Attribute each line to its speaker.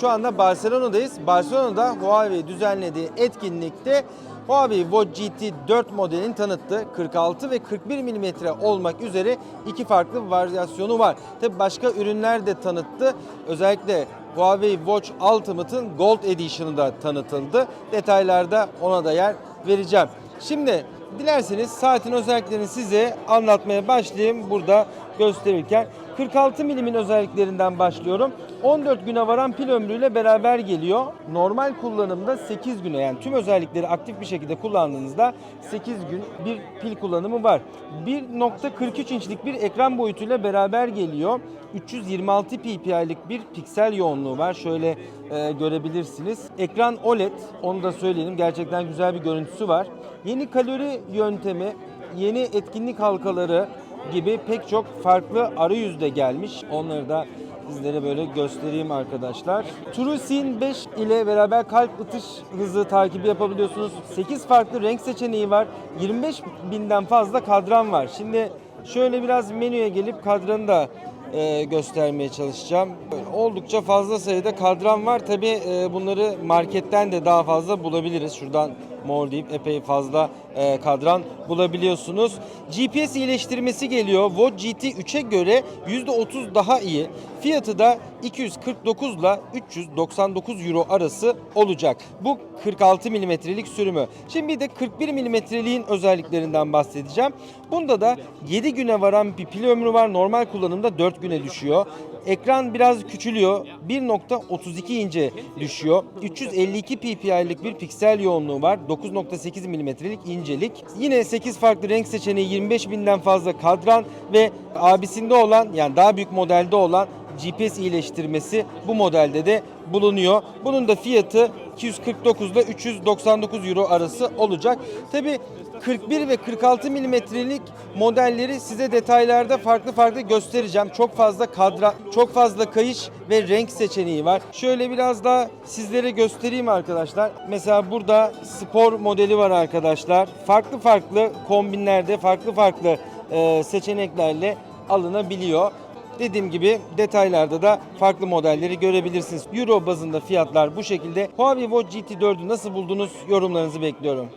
Speaker 1: Şu anda Barcelona'dayız. Barcelona'da Huawei düzenlediği etkinlikte Huawei Watch GT 4 modelini tanıttı. 46 ve 41 mm olmak üzere iki farklı varyasyonu var. Tabi başka ürünler de tanıttı. Özellikle Huawei Watch Ultimate'ın Gold Edition'ı da tanıtıldı. Detaylarda ona da yer vereceğim. Şimdi dilerseniz saatin özelliklerini size anlatmaya başlayayım burada gösterirken. 46 milimin özelliklerinden başlıyorum. 14 güne varan pil ömrüyle beraber geliyor. Normal kullanımda 8 güne yani tüm özellikleri aktif bir şekilde kullandığınızda 8 gün bir pil kullanımı var. 1.43 inçlik bir ekran boyutuyla beraber geliyor. 326 ppi'lik bir piksel yoğunluğu var. Şöyle e, görebilirsiniz. Ekran OLED onu da söyleyelim. Gerçekten güzel bir görüntüsü var. Yeni kalori yöntemi, yeni etkinlik halkaları gibi pek çok farklı arayüzde gelmiş. Onları da sizlere böyle göstereyim arkadaşlar. TrueScene 5 ile beraber kalp atış hızı takibi yapabiliyorsunuz. 8 farklı renk seçeneği var. 25 binden fazla kadran var. Şimdi şöyle biraz menüye gelip kadranı da e, göstermeye çalışacağım. Oldukça fazla sayıda kadran var. Tabi bunları marketten de daha fazla bulabiliriz. Şuradan mor deyip epey fazla e, kadran bulabiliyorsunuz. GPS iyileştirmesi geliyor. Watch GT 3'e göre %30 daha iyi. Fiyatı da 249 ile 399 euro arası olacak. Bu 46 milimetrelik sürümü. Şimdi bir de 41 milimetreliğin özelliklerinden bahsedeceğim. Bunda da 7 güne varan bir pil ömrü var. Normal kullanımda 4 güne düşüyor. Ekran biraz küçülüyor. 1.32 ince düşüyor. 352 ppi'lik bir piksel yoğunluğu var. 9.8 milimetrelik incelik. Yine 8 farklı renk seçeneği 25 binden fazla kadran ve abisinde olan yani daha büyük modelde olan GPS iyileştirmesi bu modelde de bulunuyor. Bunun da fiyatı 249 ile 399 euro arası olacak. Tabi 41 ve 46 milimetrelik modelleri size detaylarda farklı farklı göstereceğim. Çok fazla kadra, çok fazla kayış ve renk seçeneği var. Şöyle biraz daha sizlere göstereyim arkadaşlar. Mesela burada spor modeli var arkadaşlar. Farklı farklı kombinlerde, farklı farklı seçeneklerle alınabiliyor. Dediğim gibi detaylarda da farklı modelleri görebilirsiniz. Euro bazında fiyatlar bu şekilde. Huawei Watch GT 4'ü nasıl buldunuz? Yorumlarınızı bekliyorum.